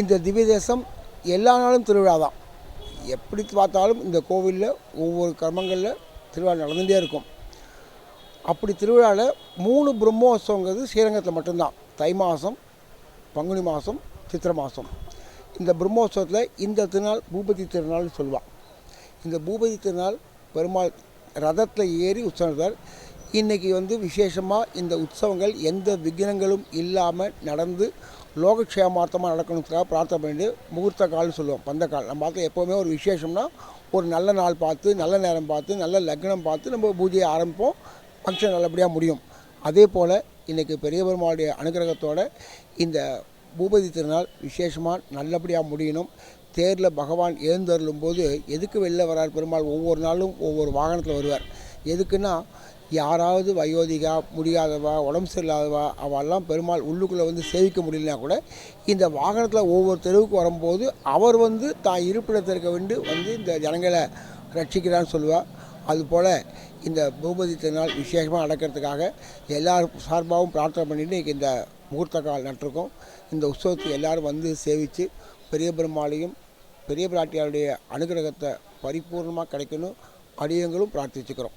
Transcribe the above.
இந்த திவ்ய தேசம் எல்லா நாளும் திருவிழா தான். எப்படி பார்த்தாலும் இந்த கோவிலில் ஒவ்வொரு கர்மங்களில் திருவிழா நடந்துகிட்டே இருக்கும். அப்படி திருவிழாவில் மூணு பிரம்மோத்சவங்கிறது ஸ்ரீரங்கத்தில் மட்டும்தான். தை மாதம் பங்குனி மாதம் சித்திரை மாதம் இந்த பிரம்மோத்சவத்தில் இந்த திருநாள் பூபதி திருநாள்னு சொல்லுவாள் இந்த பூபதி திருநாள் பெருமாள் ரதத்தில் ஏறி உற்சவம் இன்றைக்கி வந்து விசேஷமாக இந்த உற்சவங்கள் எந்த விக்னங்களும் இல்லாமல் நடந்து லோகக்ஷேமார்த்தமாக நடக்கணுங்கிறதுக்காக பிரார்த்தனை பண்ணிட்டு முகூர்த்த கால்னு சொல்லுவோம் பந்தக்கால் நம்ம பார்த்து எப்போவுமே ஒரு விசேஷம்னா ஒரு நல்ல நாள் பார்த்து நல்ல நேரம் பார்த்து நல்ல லக்னம் பார்த்து நம்ம பூஜையை ஆரம்பிப்போம். ஃபங்க்ஷன் நல்லபடியாக முடியும். அதே போல் இன்றைக்கி பெரிய பெருமாளுடைய அனுகிரகத்தோடு இந்த பூபதி திருநாள் விசேஷமாக நல்லபடியாக முடியணும். தேரில் பகவான் எழுந்தருளும் போது எதுக்கு வெளில வரார் பெருமாள்? ஒவ்வொரு நாளும் ஒவ்வொரு வாகனத்தில் வருவார். எதுக்குன்னா யாராவது வயோதிகா முடியாதவா உடம்பு சரியில்லாதவா அவெல்லாம் பெருமாள் உள்ளுக்குள்ளே வந்து சேவிக்க முடியலனா கூட இந்த வாகனத்தில் ஒவ்வொரு தெருவுக்கு வரும்போது அவர் வந்து தான் இருப்பிடத்திற்கு வேண்டு வந்து இந்த ஜனங்களை ரட்சிக்கிறான்னு சொல்லுவாள் அதுபோல் இந்த பூபதி திருநாள் விசேஷமாக நடக்கிறதுக்காக எல்லார் சார்பாகவும் பிரார்த்தனை பண்ணிட்டு இன்றைக்கி இந்த முகூர்த்த கால் நட்டிருக்கோம். இந்த உற்சவத்துக்கு எல்லோரும் வந்து சேவித்து பெரிய பெருமாளையும் பெரிய பிராட்டியாருடைய அனுகிரகத்தை பரிபூர்ணமாக கிடைக்கணும். அடியங்களும் பிரார்த்திச்சுக்கிறோம்.